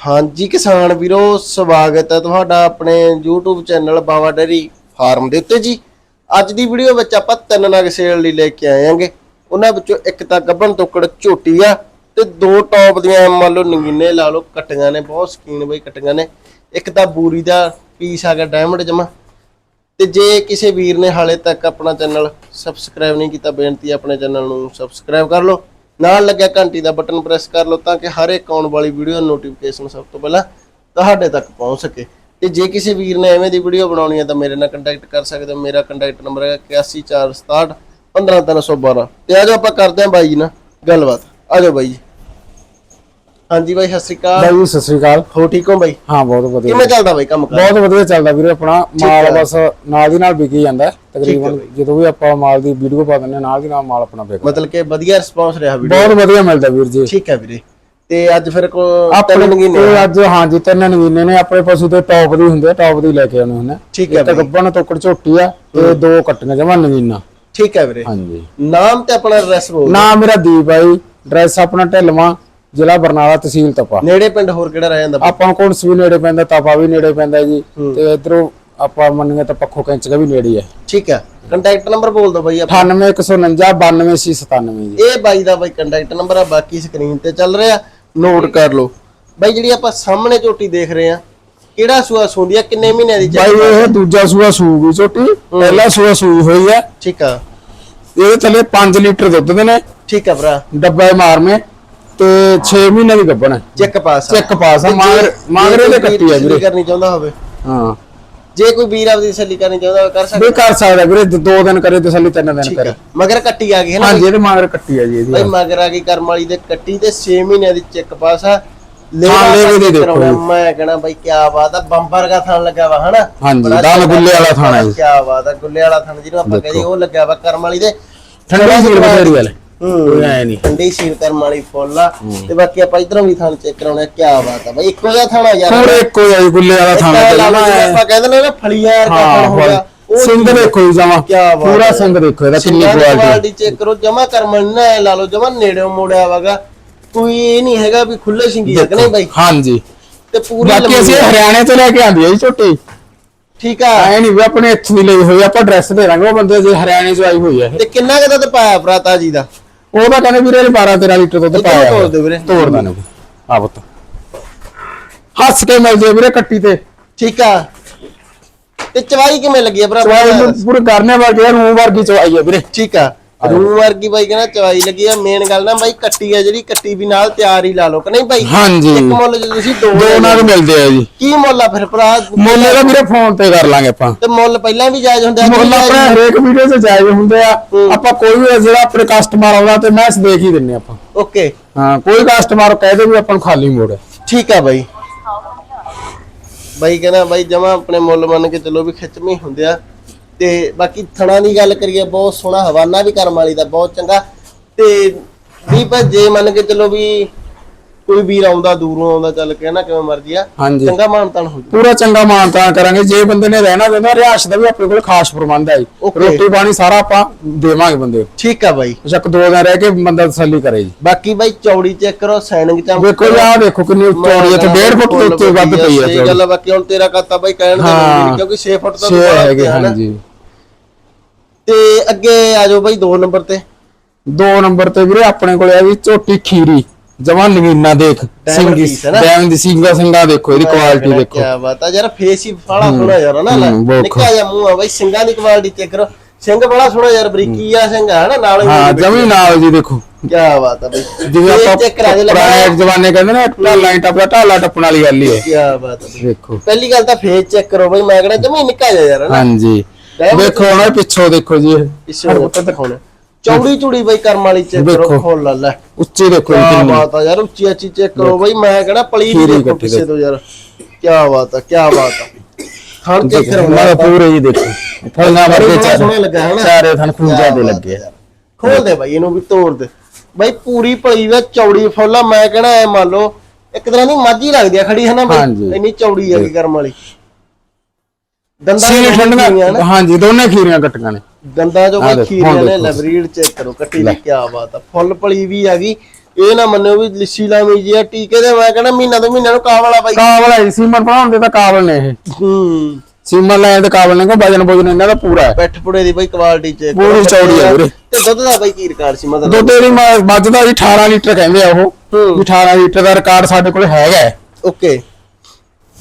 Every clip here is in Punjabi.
ਹਾਂਜੀ ਕਿਸਾਨ ਵੀਰੋ, ਸਵਾਗਤ ਹੈ ਤੁਹਾਡਾ ਆਪਣੇ YouTube channel Bawa dairy farm ਦੇ ਉੱਤੇ ਜੀ। ਅੱਜ ਦੀ ਵੀਡੀਓ ਵਿੱਚ ਆਪਾਂ ਤਿੰਨ ਨਗ ਸੇਲ ਲਈ ਲੈ ਕੇ ਆਏ ਆਂਗੇ ਉਹਨਾਂ ਵਿੱਚੋਂ ਇੱਕ ਤਾਂ ਗੱਭਣ ਤੋਕੜ ਝੋਟੀ ਆ ਤੇ ਦੋ ਟੌਪ ਦੀਆਂ ਮੰਨ ਲਓ ਨਗੀਨੇ ਲਾ ਲਓ, ਕਟੀਆਂ ਨੇ, ਬਹੁਤ ਸਕੀਨ ਬਈ ਕਟੀਆਂ ਨੇ। ਇੱਕ ਤਾਂ ਬੂਰੀ ਦਾ ਪੀਸ ਆ ਗਿਆ ਡਾਇਮੰਡ ਜਮਾ। ਤੇ ਜੇ ਕਿਸੇ ਵੀਰ ਨੇ ਹਾਲੇ ਤੱਕ ਆਪਣਾ ਚੈਨਲ ਸਬਸਕ੍ਰਾਈਬ ਨਹੀਂ ਕੀਤਾ, ਬੇਨਤੀ ਆਪਣੇ ਚੈਨਲ ਨੂੰ ਸਬਸਕ੍ਰਾਈਬ ਕਰ ਲਓ। ਨਾਲ ਲੱਗਿਆ ਘੰਟੀ ਦਾ ਬਟਨ ਪ੍ਰੈਸ ਕਰ ਲਓ ਤਾਂ ਕਿ ਹਰ ਇੱਕ ਆਉਣ ਵਾਲੀ ਵੀਡੀਓ ਨੋਟੀਫਿਕੇਸ਼ਨ ਸਭ ਤੋਂ ਪਹਿਲਾਂ ਤੁਹਾਡੇ ਤੱਕ ਪਹੁੰਚ ਸਕੇ। ਤੇ ਜੇ ਕਿਸੇ ਵੀਰ ਨੇ ਐਵੇਂ ਦੀ ਵੀਡੀਓ ਬਣਾਉਣੀ ਹੈ ਤਾਂ ਮੇਰੇ ਨਾਲ ਕੰਟੈਕਟ ਕਰ ਸਕਦੇ ਹੋ। ਮੇਰਾ ਕੰਟੈਕਟ ਨੰਬਰ ਹੈ 8146 15312 ਤੇ ਆਜੋ ਆਪਾਂ ਕਰਦੇ ਹਾਂ ਬਾਈ ਜੀ ਨਾਲ ਗੱਲਬਾਤ। ਆਜੋ ਬਾਈ ਜੀ। ਹਾਂਜੀ ਬਾਈ ਸਤਿ ਸ਼੍ਰੀ ਅਕਾਲ। ਬਾਈ ਸਤਿ ਸ੍ਰੀ ਅਕਾਲ। ਹੋ ਠੀਕ ਹੋ ਬਾਈ? ਹਾਂ ਬਹੁਤ ਵਧੀਆ। ਕਿਵੇਂ ਚੱਲਦਾ ਬਾਈ ਕੰਮ ਬਹੁਤ ਵਧੀਆ ਚੱਲਦਾ ਵੀਰੇ ਆਪਣਾ। ਮਾਲ। ਬਸ ਨਾਲ ਦੀ ਨਾਲ ਵਿਕੀ ਜਾਂਦਾ। ਤਕਰੀਬਨ। ਜਦੋਂ ਵੀ ਆਪਾਂ ਮਾਲ ਦੀ ਵੀਡੀਓ ਪਾ ਹਾਂ, ਨਾਲ ਦੀ ਨਾਲ ਮਾਲ ਆਪਣਾ ਵਿਕਦਾ ਮਤਲਬ ਕਿ ਵਧੀਆ ਰਿਸਪੌਂਸ ਰਿਹਾ ਵੀਡੀਓ ਬਹੁਤ ਵਧੀਆ ਮਿਲਦਾ ਵੀਰ ਜੀ। ਠੀਕ ਹੈ ਵੀਰੇ। ਤੇ ਅੱਜ ਫਿਰ ਕੋ ਤਿੰਨ ਨਗੀਨੇ ਅੱਜ ਹਾਂਜੀ ਤਿੰਨ ਨਵੀਨੇ ਨੇ। ਆਪਣੇ ਪਸ਼ੂ ਤੇ ਟੌਪ ਦੀ ਹੁੰਦੇ ਟੌਪ ਦੀ ਲੈ ਕੇ ਆਉਣੇ ਹੁੰਦੇ। ਠੀਕ ਹੈ ਗੱਬਣ ਤੋਕੜ ਝੋਟੀ ਆ ਤੇ ਦੋ ਕੱਟੀਆਂ ਜਮਾ ਨਵੀਨਾ। ਠੀਕ ਹੈ ਵੀਰੇ। ਹਾਂਜੀ। ਨਾਮ ਤੇ ਆਪਣਾ ਐਡਰੈਸ ਬੋਲ ਨਾਮ ਮੇਰਾ ਦੀਪ ਬਾਈ ਡਰੈਸ ਆਪਣਾ ਢਿਲਵਾਂ ਜ਼ਿਲ੍ਹਾ ਬਰਨਾਲਾ ਤਹਿਸੀਲ ਤਪਾ। ਨੇੜੇ ਪਿੰਡ ਹੋਰ ਕਿਹੜਾ ਰਹਿ ਜਾਂਦਾ? ਆਪਾਂ ਕੋਲ ਵੀ ਨੇੜੇ ਪੈਂਦਾ ਤਪਾ ਵੀ ਨੇੜੇ ਪੈਂਦਾ ਜੀ। ਤੇ ਇਧਰੋਂ ਆਪਾਂ ਮੰਨੀਏ ਤਾਂ ਪੱਖੋ ਕੈਂਚ ਦਾ ਵੀ ਨੇੜੇ ਹੈ ਠੀਕ ਹੈ। ਕੰਟੈਕਟ ਨੰਬਰ ਬੋਲ ਦਿਓ ਬਾਈ ਆਪਣਾ। 98149 92697 ਜੀ। ਇਹ ਬਾਈ ਦਾ ਬਾਈ ਕੰਟੈਕਟ ਨੰਬਰ ਆ ਬਾਕੀ ਸਕਰੀਨ ਤੇ ਚੱਲ ਰਿਹਾ। ਨੋਟ ਕਰ ਲਓ। ਬਾਈ ਜਿਹੜੀ ਆਪਾਂ ਸਾਹਮਣੇ ਝੋਟੀ ਦੇਖ ਰਹੇ ਆ ਕਿਹੜਾ ਸੂਆ ਸੁੰਦੀ ਆ ਕਿੰਨੇ ਮਹੀਨਿਆਂ ਦੀ ਬਾਈ ਇਹ ਦੂਜਾ ਸੂਆ ਸੂਗੀ ਛੋਟੀ ਪਹਿਲਾ ਸੂਆ ਸੂਈ ਹੋਈ ਹੈ ਠੀਕ ਆ। ਇਹਦੇ ਥੱਲੇ 5 ਲੀਟਰ ਦੁੱਧ ਦੇ ਨੇ। ਠੀਕ ਆ ਭਰਾ। ਡੱਬਾ ਮਾਰਮੇ ਤੇ 6 ਮਹੀਨੇ ਦੀ ਗੱਭਣ ਹੈ। ਚੈੱਕ ਪਾਸ ਚੈੱਕ ਪਾਸ ਆ। ਮਾਗਰ ਮਾਗਰੇ ਦੇ ਕੱਟੀ ਆ ਵੀਰੇ। ਕਰਨੀ ਚਾਹੁੰਦਾ ਹੋਵੇ। ਹਾਂ। ਜੇ ਕੋਈ ਵੀਰ ਆਪਦੀ ਤਸੱਲੀ ਕਰਨੀ ਚਾਹੁੰਦਾ ਹੋਵੇ ਕਰ ਸਕਦਾ। ਵੀ ਕਰ ਸਕਦਾ ਵੀਰੇ ਦ- ਦਿਨ ਕਰੇ ਤਸੱਲੀ ਤਿੰਨ ਦਿਨ ਕਰੇ। ਮਗਰ ਕੱਟੀ ਆ ਗਈ ਹੈ ਨਾ ਹਾਂਜੀ ਇਹਦੇ ਮਾਗਰ ਕੱਟੀ ਆ ਜੀ ਇਹਦੀ ਮਗਰ ਆ ਗਈ ਕਰਮ ਵਾਲੀ ਦੇ ਕੱਟੀ ਤੇ 6 ਮਹੀਨਿਆਂ ਦੀ ਚੈੱਕ ਪਾਸ ਆ। ਹਾਂ, ਲੈ ਵੀ ਦੇ ਦੇਖੋ। ਮੈਂ ਕਹਣਾ ਭਾਈ ਕੀ ਬਾਤ ਆ ਬੰਬਰ ਦਾ ਥਣ ਲੱਗਾ ਵਾ ਹਨਾ? ਹਾਂਜੀ, ਦਾਲ ਗੁੱਲੇ ਵਾਲਾ ਥਣ ਜੀ। ਕੀ ਬਾਤ ਆ ਗੁੱਲੇ ਵਾਲਾ ਥਣ ਜਿਹਨੂੰ ਆਪਾਂ ਕਹਿੰਦੇ ਉਹ ਲੱਗਾ ਵਾ ਕਰਮ ਵਾਲੀ ਦੇ। ਠੰਡੀ ਸੀਲ ਬਥੇਰੀ ਵਾਲੇ। ਕੋਈ ਐ ਨਹੀਂ ਠੰਡੀ ਸੀਲ ਕਰਮ ਵਾਲੀ ਫੁੱਲ ਆ। ਤੇ ਬਾਕੀ ਆਪਾਂ ਇਧਰੋਂ ਵੀ ਥਣ ਚੈੱਕ ਕਰਾਉਣਾ ਕੀ ਬਾਤ ਆ। ਭਾਈ ਇੱਕੋ ਜਿਹਾ ਥਣ ਆ ਯਾਰ। ਪੂਰੇ ਇੱਕੋ ਜਿਹਾ ਜੀ ਗੁੱਲੇ ਵਾਲਾ ਇੱਕ ਥਾਣਾ ਇਹ ਲਾ ਲਓ ਤੇ ਜਿਵੇਂ ਆਪਾਂ ਕਹਿੰਦੇ ਨੇ ਨਾ ਫਲੀਆਂ ਯਾਰ ਹਾਂ ਹੋ ਗਿਆ। ਉਹ ਸਿੰਘ ਦੇਖੋ ਜੀ ਜਮਾ। ਕਿਆ ਬਾਤ ਪੂਰਾ ਹੈ। ਸਿੰਘ ਦੇਖੋ ਇਹਦਾ ਕਿੰਨੀ ਸਿੰਘਾਂ ਦੀ ਕੁਆਲਿਟੀ ਕੁਆਲਿਟੀ ਚੈੱਕ ਕਰੋ ਜਮਾ ਕਰਮਨ ਨਾ ਐਂ ਲਾ ਲਓ ਜਮਾ ਨੇੜਿਓਂ ਮੋੜਿਆ ਵਾਗਾ। ਕੋਈ ਇਹ ਨਹੀਂ ਹੈਗਾ ਵੀ ਖੁੱਲੇ ਸਿੰਗੀ ਹੈ ਕਿ ਨਹੀਂ ਬਾਈ? ਹਾਂਜੀ। ਤੇ ਪੂਰੀ ਬਾਕੀ ਲੰਬੀ ਅਸੀਂ ਹੈ। ਹਰਿਆਣੇ ਤੋਂ ਲੈ ਕੇ ਆਂਦੀ ਹੈ ਜੀ ਛੋਟੀ ਠੀਕ ਆ। ਐ ਨਹੀਂ ਵੀ ਆਪਣੇ ਇੱਥੋਂ ਦੀ ਲਈ ਹੋਈ ਆਪਾਂ ਐਡਰੈਸ ਦੇ ਦਾਂਗੇ ਉਹ ਬੰਦੇ ਜੇ ਹਰਿਆਣੇ ਤੋਂ ਆਈ ਹੋਈ ਹੈ। ਤੇ ਕਿੰਨਾ ਕੁ ਦੁੱਧ ਪਾਇਆ ਭਰਾਤਾ ਜੀ ਦਾ? ਉਹਦਾ ਕਹਿੰਦੇ ਵੀਰੇ 12 13 ਲੀਟਰ ਦੁੱਧ ਪਾਇਆ ਤੋੜ ਦਿਓ ਵੀਰੇ। ਤੋੜ ਦਾਂਗੇ ਆ ਪੁੱਤ। ਹੱਸ ਕੇ ਮਿਲ ਜੇ ਵੀਰੇ ਕੱਟੀ ਤੇ। ਠੀਕ ਆ। ਤੇ ਚਵਾਈ ਕਿਵੇਂ ਲੱਗੀ ਆ ਭਰਾ? ਚਵਾਈ ਨੂੰ ਪੂਰੇ ਕਰਨੇ ਵਰਗੇ ਨੂੰ ਵਰਗੀ ਚਵਾਈ ਹੈ ਵੀਰੇ। ਠੀਕ ਆ। ਰੂ ਵਰਗੀ ਬਾਈ ਕਹਿੰਦਾ ਚਵਾਈ ਲੱਗੀ ਆ। ਮੇਨ ਗੱਲ ਨਾ ਬਾਈ ਕੱਟੀ ਆ ਜਿਹੜੀ ਕੱਟੀ ਵੀ ਨਾਲ ਤਿਆਰ ਹੀ ਲਾ ਲਓ। ਕਿ ਨਹੀਂ ਬਾਈ? ਹਾਂਜੀ। ਇੱਕ ਮੁੱਲ ਜੇ ਤੁਸੀਂ ਦੋ ਦੋ ਨਾਲ ਮਿਲਦੇ ਆ ਜੀ। ਕੀ ਮੁੱਲ ਆ ਫਿਰ ਭਰਾ? ਮੁੱਲ ਇਹਦਾ ਵੀਰੇ ਫੋਨ ਤੇ ਕਰ ਲਾਂਗੇ ਆਪਾਂ। ਤੇ ਮੁੱਲ ਪਹਿਲਾਂ ਵੀ ਜਾਇਜ਼ ਹੁੰਦਾ ਮੁੱਲ ਆਪਣੇ ਹਰੇਕ ਵੀਡੀਓ 'ਚ ਜਾਇਜ਼ ਹੁੰਦੇ ਆ। ਆਪਾਂ ਕੋਈ ਵੀ ਜਿਹੜਾ ਆਪਣੇ ਕਸਟਮਰ ਆਉਂਦਾ ਤੇ ਮੈਸ ਦੇਖ ਹੀ ਦਿੰਨੇ ਆਪਾਂ। ਓਕੇ। ਹਾਂ ਕੋਈ ਕਸਟਮਰ ਕਹਦੇ ਵੀ ਆਪਾਂ ਨੂੰ ਖਾਲੀ ਮੋੜ ਠੀਕ ਆ ਬਾਈ। ਬਾਈ ਕਹਿੰਦਾ ਬਾਈ ਜਮਾ ਆਪਣੇ ਮੁੱਲ ਮੰਨ ਕੇ ਚੱਲੋ ਵੀ ਖਿੱਚਵੇਂ ਹੁੰਦੇ ਆ। ਤੇ ਬਾਕੀ ਥਣਾ ਦੀ ਗੱਲ ਕਰੀਏ ਬਹੁਤ ਸੋਹਣਾ ਹਵਾਨਾ ਵੀ ਕਰਮ ਵਾਲੀ ਦਾ ਬਹੁਤ ਚੰਗਾ। ਤੇ ਵੀ ਪਰ ਜੇ ਮੰਨ ਕੇ ਚੱਲੋ ਵੀ ਕੋਈ ਵੀਰ ਆਉਂਦਾ ਦੂਰੋਂ ਆਉਂਦਾ ਚੱਲ ਕੇ ਨਾ ਕਿਵੇਂ ਮਰਜ਼ੀ ਆ ਹਾਂਜੀ। ਚੰਗਾ ਮਾਨਤਾਨ ਹੋ ਜੂ ਪੂਰਾ ਚੰਗਾ ਮਾਨਤਾਨ ਕਰਾਂਗੇ। ਜੇ ਬੰਦੇ ਨੇ ਰਹਿਣਾ ਚਾਹੁੰਦਾ ਰਿਹਾਇਸ਼ ਦਾ ਵੀ ਆਪਣੇ ਕੋਲ ਖਾਸ ਪ੍ਰਬੰਧ ਹੈ ਜੀ। Okay. ਰੋਟੀ ਪਾਣੀ ਸਾਰਾ ਆਪਾਂ ਦੇਵਾਂਗੇ ਬੰਦੇ ਨੂੰ। ਠੀਕ ਆ ਬਾਈ। ਬੇਸ਼ੱਕ ਦੋ ਦਿਨ ਰਹਿ ਕੇ ਬੰਦਾ ਤਸੱਲੀ ਕਰੇ ਜੀ। ਬਾਕੀ ਬਾਈ ਚੌੜੀ ਚੈੱਕ ਕਰੋ ਸਾਈਨਿੰਗ ਚ ਵੇਖੋ ਜੀ ਆਹ ਦੇਖੋ ਕਿੰਨੀ ਚੌੜੀ ਹੈ ਤੇ 1.5 ਫੁੱਟ ਦੇ ਉੱਤੇ ਵੱਧ ਪਈ ਹੈ ਇਹ ਗੱਲ ਬਾਕੀ ਹੁਣ ਤੇਰਾ ਕਰਤਾ ਬਾਈ ਕਹਿਣ ਦੇ ਹਾਂ। ਕਿਉਂਕਿ 6 ਫੁੱਟ ਤੋਂ ਛੇ ਹੈਗੇ। ਹਾਂਜੀ। ਤੇ ਅੱਗੇ ਆ ਜਾਓ ਬਾਈ 2 ਨੰਬਰ ਤੇ। ਦੋ ਨੰਬਰ ਤੇ ਵੀਰੇ ਆਪਣੇ ਕੋਲ ਆ ਵੀ ਝੋਟੀ ਖੀਰੀ ਜਮਾਂ ਨਗੀਨਾ ਦੇਖ ਸਿੰਗੀ? ਡੈਮ ਦੀ ਸਿੰਗਾ ਸਿੰਗਾ ਦੇਖੋ ਇਹਦੀ ਕੁਆਲਿਟੀ ਦੇਖੋ। ਕੀ ਬਾਤ ਆ ਯਾਰ ਫੇਸ ਹੀ ਬੜਾ ਸੋਹਣਾ ਯਾਰ ਨਾ ਨਿੱਕਾ ਜਿਹਾ ਮੂੰਹ ਆ ਬਾਈ ਸਿੰਘਾਂ ਦੀ ਕੁਆਲਿਟੀ ਚੈੱਕ ਕਰੋ। ਸਿੰਘ ਬੜਾ ਸੋਹਣਾ ਯਾਰ ਬਰੀਕੀ ਆ ਸਿੰਘ ਹੈ ਨਾ ਨਾਲ ਹਾਂ ਜਮੀ ਨਾਲ ਜੀ ਦੇਖੋ। ਕੀ ਬਾਤ ਆ ਬਾਈ। ਜਿਵੇਂ ਆਪਾਂ ਚੈੱਕ ਕਰਾ ਦੇ ਪੁਰਾਣੇ ਜ਼ਮਾਨੇ ਕਹਿੰਦੇ ਨੇ ਢਾਲਾਂ ਟੱਪਦਾ ਢਾਲਾ ਟੱਪਣ ਵਾਲੀ ਗੱਲ ਹੀ ਹੈ। ਕੀ ਬਾਤ ਆ ਦੇਖੋ। ਪਹਿਲੀ ਗੱਲ ਤਾਂ ਫੇਸ ਚੈੱਕ ਕਰੋ ਬਾਈ ਮੈਂ ਕਹਿੰਦਾ ਜਮੀ ਨਿੱਕਾ ਜਿਹਾ ਯਾਰ ਹਾਂਜੀ। ਦੇਖੋ ਹੁਣ ਇਹ ਪਿੱਛੋਂ ਦੇਖੋ ਜੀ ਇਹ। ਇਸੇ ਉੱਤੇ ਦਿਖਾਉਣਾ ਚੌੜੀ ਚੂੜੀ ਬਾਈ ਕਰਮ ਵਾਲੀ ਚੈੱਕ ਕਰੋ ਦੇਖੋ। ਫੁੱਲ ਲੈ ਉੱਚੀ ਦੇਖੋ ਕੀ ਬਾਤ ਆ ਯਾਰ ਉੱਚੀ ਉੱਚੀ ਚੈੱਕ ਕਰੋ ਬਾਈ ਮੈਂ ਕਹਿੰਦਾ ਪਲੀ ਦੇਖੋ ਕਿਸੇ ਤੋਂ ਯਾਰ। ਕੀ ਬਾਤ ਆ ਕੀ ਬਾਤ ਆ। ਖਾਣ ਚੈੱਕ ਕਰੋ ਮੈਂ ਪੂਰੇ ਜੀ ਦੇਖੋ। ਫਲਾਂ ਵਰਗੇ ਚਾਰੇ ਸੋਹਣਾ ਲੱਗਾ ਹੈ ਨਾ ਚਾਰੇ ਥਣ ਖੂੰਜਾਂ ਤੇ ਲੱਗੇ ਆ। ਖੋਲ ਦੇ ਬਾਈ ਇਹਨੂੰ ਵੀ ਤੋੜ ਦੇ। ਬਾਈ ਪੂਰੀ ਭਲੀ ਵੇ ਚੌੜੀ ਫੁੱਲ ਆ ਮੈਂ ਕਹਿਣਾ ਐ ਮੰਨ ਲਓ ਇੱਕ ਤਰ੍ਹਾਂ ਦੀ ਮਾਝੀ ਲੱਗਦੀ ਆ ਖੜੀ ਹੈ ਨਾ ਬਾਈ। ਇੰਨੀ ਚੌੜੀ ਹੈਗੀ ਕਰਮ ਵਾਲੀ। ਦੰਦਾਂ ਸੀਲ ਚੋਂ ਖੀਰੀਆਂ ਠੰਡੀਆਂ ਨਾ। ਹਾਂਜੀ ਦੋਨੇ ਖੀਰੀਆਂ ਕੱਟੀਆਂ ਨੇ। ਦੰਦਾਂ ਜੋ ਆਹ ਬਾਈ ਦੇਖੋ, ਖੀਰੀਆਂ ਹੁਣ ਨੇ ਦੇਖੋ। ਲਬਰੀਡ ਚੈੱਕ ਕਰੋ ਕੱਟੀ ਦੀ ਕੀ ਬਾਤ ਆ। ਫੁੱਲ ਭਲੀ ਵੀ ਹੈਗੀ ਇਹ ਨਾ ਮੰਨਿਓ ਵੀ ਲਿੱਸੀ ਲਾਵੀਂ ਜੀ ਆ ਟੀਕੇ ਦੇ ਮੈਂ ਕਹਿੰਦਾ ਮਹੀਨਾ ਤੋਂ ਮਹੀਨਾ ਨੂੰ ਕਾਹ ਵਾਲਾ ਬਾਈ ਕਾਬਲ ਹੈ ਜੀ, ਸੀਮਨ ਬਣਾਉਣ ਦੇ ਤਾਂ ਕਾਬਲ ਨੇ ਇਹ। ਹੂੰ। ਸੀਮਨ ਲੈਣ ਦੇ ਕਾਬਲ ਨੇ ਕੋ ਵਜਨ ਵਜਨ ਇਹਨਾਂ ਦਾ ਪੂਰਾ ਹੈ। ਪੈਠ ਪੁੜੇ ਦੀ ਬਾਈ ਕੁਆਲਿਟੀ ਚ ਪੂਰੀ ਚੌੜੀ ਆ ਵੀਰੇ। ਤੇ ਦੁੱਧ ਦਾ ਬਾਈ ਕੀ ਰਿਕਾਰਡ ਸੀ ਮਤਲਬ? ਦੁੱਧ ਦੀ ਮੱਝ ਦਾ ਜੀ 18 ਲੀਟਰ ਕਹਿੰਦੇ ਆ ਉਹ। ਹੂੰ। ਵੀ 18 ਲੀਟਰ ਦਾ ਰਿਕਾਰਡ ਸਾਡੇ ਕੋਲ ਹੈਗਾ। ਓਕੇ।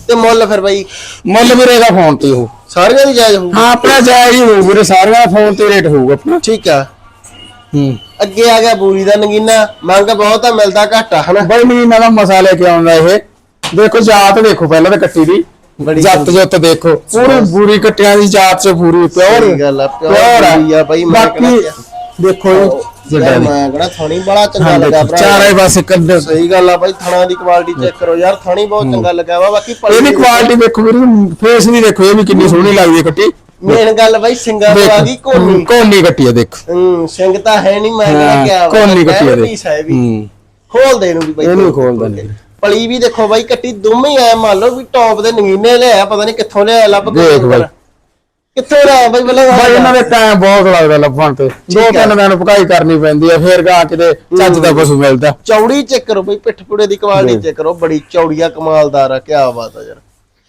ਤੇ ਮੁੱਲ ਫਿਰ ਬਾਈ ਮੁੱਲ ਵੀਰੇ ਦਾ ਫੋਨ ਤੇ ਉਹ। ਸਾਰੀਆਂ ਦੀ ਜਾਇਜ਼ ਹੋਊ ਹਾਂ ਆਪਣਾ ਜਾਇਜ਼ ਹੀ ਹੋਊ ਵੀਰੇ ਸਾਰਿਆਂ ਦਾ ਫੋਨ ਤੇ ਰੇਟ ਹੋਊਗਾ ਆਪਣਾ। ਠੀਕ ਆ। ਹੂੰ। ਅੱਗੇ ਆ ਗਿਆ ਬੂਰੀ ਦਾ ਨਗੀਨਾ। ਮੰਗ ਬਹੁਤ ਆ ਮਿਲਦਾ ਘੱਟ ਆ ਹਨਾ? ਬਈ ਮੀਨਾ ਦਾ ਮਸਾ ਲੈ ਕੇ ਆਉਂਦਾ ਇਹ। ਦੇਖੋ ਜਾਤ ਦੇਖੋ ਪਹਿਲਾਂ ਤਾਂ ਕੱਟੀ ਦੀ। ਬੜੀ ਜੱਤ ਜੁੱਤ ਦੇਖੋ। ਪੂਰੀ ਬੂਰੀ ਕੱਟਿਆਂ ਦੀ ਜਾਤ ਚ ਪੂਰੀ ਪਿਓਰ ਗੱਲ ਆ, ਪਿਓਰ ਆ। ਬਈ, ਮੈਂ ਬਾਕੀ ਦੇਖੋ ਜੀ ਯਾਰ ਜਿੱਦਾਂ ਦੀ। ਮੈਂ ਕਿਹੜਾ ਥਣੀ ਬੜਾ ਚੰਗਾ ਹਾਂ ਲੱਗਾ ਦੇਖੋ ਭਰਾ। ਚਾਰੇ ਪਾਸੇ ਕੱਢ ਸਹੀ ਗੱਲ ਆ ਬਾਈ ਥਣਾ ਦੀ ਕੁਆਲਿਟੀ ਚੈੱਕ ਕਰੋ ਯਾਰ ਥਣੀ ਬਹੁਤ ਚੰਗਾ ਲੱਗਾ ਵਾ ਬਾਕੀ ਇਹਦੀ ਕੁਆਲਿਟੀ ਦੇਖੋ ਵੀਰੇ ਫੇਸ ਨਹੀਂ ਦੇਖੋ ਇਹ ਵੀ ਕਿੰਨੀ ਸੋਹਣੀ ਲੱਗਦੀ ਹੈ ਕੱਟੀ। ਮੇਨ ਗੱਲ ਬਾਈ ਸਿੰਗਾਂ ਤੋਂ ਆ ਗਈ ਕੋਨੀ ਕੋਨੀ ਕੱਟੀ ਹੈ ਦੇਖ। ਹੂੰ ਸਿੰਘ ਤਾਂ ਹੈ ਨਹੀਂ ਮੈਂ ਕਿਹਾ ਹਾਂ, ਕਿਆ ਕੋਨੀ ਕੱਟੀ ਆ ਦੇਖ। ਪੀਸ ਹੈ ਵੀ। ਹੂੰ। ਖੋਲ ਦੇ ਇਹਨੂੰ ਵੀ ਬਾਈ ਇਹ ਨਹੀਂ ਖੋਲਦਾ ਨਹੀਂ ਪਲੀ ਵੀ ਦੇਖੋ ਬਾਈ ਕੱਟੀ ਦੋਵੇਂ ਐ ਮੰਨ ਲਓ ਵੀ ਟੌਪ ਦੇ ਨਗੀਨੇ ਲਿਆ ਪਤਾ ਨਹੀਂ ਕਿੱਥੋਂ ਲਿਆ ਲੱਭ ਕੇ ਦੇਖ ਬਾਈ। ਕਿੱਥੋਂ ਲਿਆ ਬਾਈ ਮਤਲਬ ਬਾਈ ਇਹਨਾਂ ਦੇ ਟਾਈਮ ਬਹੁਤ ਲੱਗਦਾ ਲੱਭਣ ਤੇ। ਦੋ ਆ। ਤਿੰਨ ਦਿਨ ਭਕਾਈ ਕਰਨੀ ਪੈਂਦੀ ਹੈ ਫੇਰ ਗਾ ਕਿਤੇ ਚੱਜ ਦਾ ਪਸ਼ੂ ਮਿਲਦਾ। ਚੌੜੀ ਚੈੱਕ ਕਰੋ ਬਈ ਪਿੱਠ ਪੁੜੇ ਦੀ ਕੁਆਲਿਟੀ ਚੈੱਕ ਕਰੋ ਬੜੀ ਚੌੜੀਆ ਕਮਾਲਦਾਰ ਆ ਕਿਆ ਬਾਤ ਆ ਯਾਰ।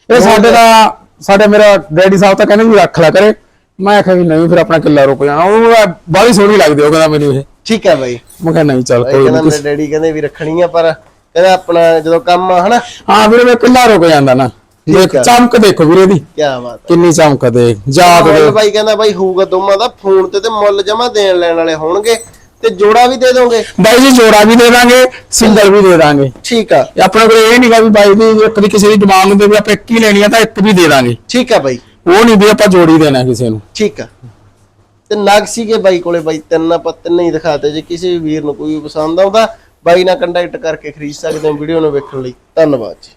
ਇਹ ਸਾਡੇ ਦਾ ਸਾਡੇ ਮੇਰਾ ਡੈਡੀ ਸਾਹਿਬ ਤਾਂ ਕਹਿੰਦੇ ਵੀ ਰੱਖ ਲਿਆ ਕਰੇ। ਮੈਂ ਆਖਿਆ ਵੀ ਨਹੀਂ ਫਿਰ ਆਪਣਾ ਕਿੱਲਾ ਰੁਕ ਜਾਣਾ। ਉਹ ਬਾਹਲੀ ਸੋਹਣੀ ਲੱਗਦੀ ਉਹ ਕਹਿੰਦਾ ਮੈਨੂੰ ਇਹ। ਠੀਕ ਹੈ ਬਾਈ। ਮੈਂ ਕਿਹਾ ਨਹੀਂ ਚੱਲ ਕੋਈ ਨਹੀਂ ਮੇਰੇ ਡੈਡੀ ਕਹਿੰਦੇ ਵੀ ਰੱਖਣੀ ਆ ਪਰ ਕਹਿੰਦਾ ਆਪਣਾ ਜਦੋਂ ਕੰਮ ਆ ਹਨਾ। ਹਾਂ ਵੀਰੇ ਮੈਂ ਕਿੱਲਾ ਰੁਕ ਜਾਂਦਾ ਨਾ। ਦੇਖ ਆ। ਚਮਕ ਦੇਖੋ ਵੀਰੇ ਦੀ। ਕਿਆ ਬਾਤ ਕਿੰਨੀ ਚਮਕ ਜਾਤ ਮੁੱਲ ਦੇ ਬਾਈ ਕਹਿੰਦਾ ਬਾਈ ਹੋਊਗਾ ਦੋਵਾਂ ਦਾ ਫੋਨ ਤੇ ਤੇ ਮੁੱਲ ਜਮਾ ਦੇਣ ਲੈਣ ਵਾਲੇ ਹੋਣਗੇ ਤੇ ਜੋੜਾ ਵੀ ਦੇ ਦੋਗੇ? ਬਾਈ ਜੀ ਜੋੜਾ ਵੀ ਦੇ ਦਾਂਗੇ ਸਿੰਗਲ ਵੀ ਦੇ ਦਾਂਗੇ। ਠੀਕ ਆ। ਆਪਣੇ ਕੋਲ ਇਹ ਨਹੀਂਗਾ ਵੀ ਬਾਈ ਦੀ ਇੱਕ ਦੀ ਕਿਸੇ ਦੀ ਡਿਮਾਂਡ ਹੁੰਦੀ ਵੀ ਆਪਾਂ ਇੱਕ ਹੀ ਲੈਣੀ ਆ ਤਾਂ ਇੱਕ ਵੀ ਦੇ ਦਾਂਗੇ। ਠੀਕ ਆ ਬਾਈ। ਉਹ ਨਹੀਂ ਵੀ ਆਪਾਂ ਜੋੜੀ ਦੇਣਾ ਕਿਸੇ ਨੂੰ। ਠੀਕ ਆ। ਤੇ ਨਗ ਸੀਗੇ ਬਾਈ ਕੋਲੇ ਬਾਈ ਤਿੰਨ ਆਪਾਂ ਤਿੰਨ ਹੀ ਦਿਖਾਤੇ ਜੇ ਕਿਸੇ ਵੀ ਵੀਰ ਨੂੰ ਕੋਈ ਵੀ ਪਸੰਦ ਆਉਂਦਾ ਬਾਈ ਨਾਲ ਕੰਟੈਕਟ ਕਰਕੇ ਖਰੀਦ ਸਕਦੇ ਹੋ ਵੀਡੀਓ ਨੂੰ ਵੇਖਣ ਲਈ। ਧੰਨਵਾਦ ਜੀ।